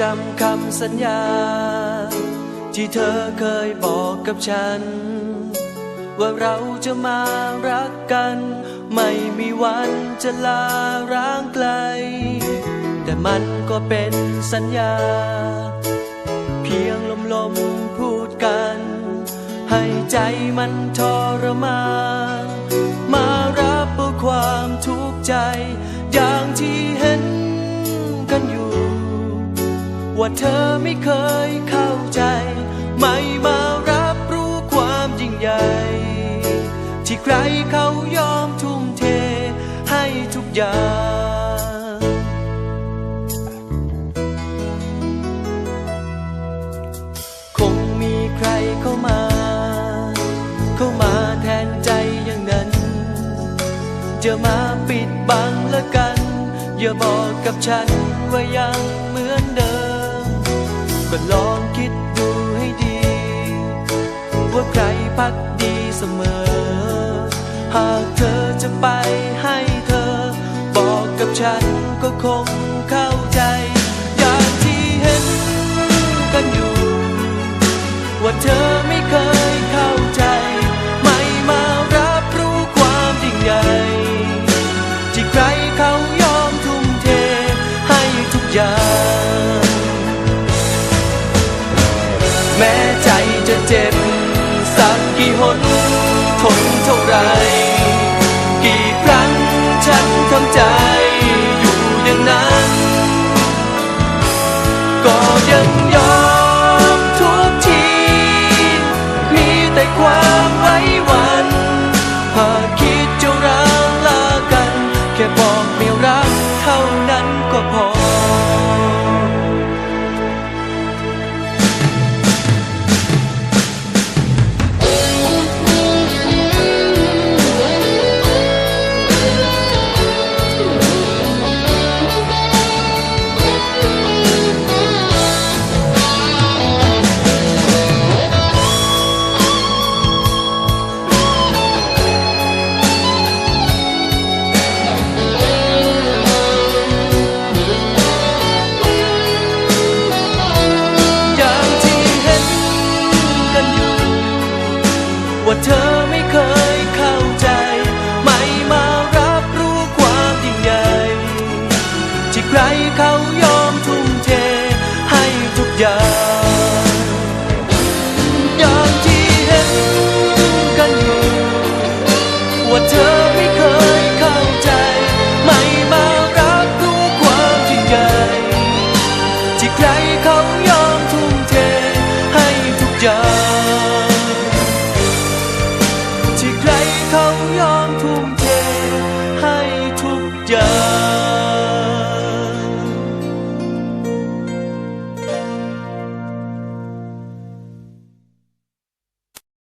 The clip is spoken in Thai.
จำคำสัญญา ที่เธอเคยบอกกับฉัน ว่าเราจะมารักกัน ไม่มีวันจะลาร้างไกล แต่มันก็เป็นสัญญา เพียงลมลมพูดกัน ให้ใจมันทรมานมารับเอาความทุกข์ใจ ว่าเธอไม่เคยเข้าใจ ไม่มารับรู้ความยิ่งใหญ่ ที่ใครเขายอมทุ่มเทให้ทุกอย่างคงมีใครเข้ามาเข้ามาแทนใจอย่างนั้นจะมาปิดบังละกัน อย่าบอกกับฉันว่ายัง ก็ลองคิดดูให้ดี ว่าใครพักดีเสมอ หากเธอจะไปให้เธอ บอกกับฉันก็คง เท่าไร กี่ครั้งฉันทำใจอยู่อย่างนั้น ก็ยังยอมทุกที มีแต่ความไว้วัน หากคิดจะร้างลากัน แค่บอกไม่รักเท่านั้นก็พอ ใครเขายอมทุ่มเทให้ทุกอย่างย่าที่เห็นกันอยู่ว่าเธอไม่เคยเข้าใจ ไม่มารักทุกความจริงใจที่ใครเขายอมทุ่มเทให้ทุกอย่างที่ใครเขายอม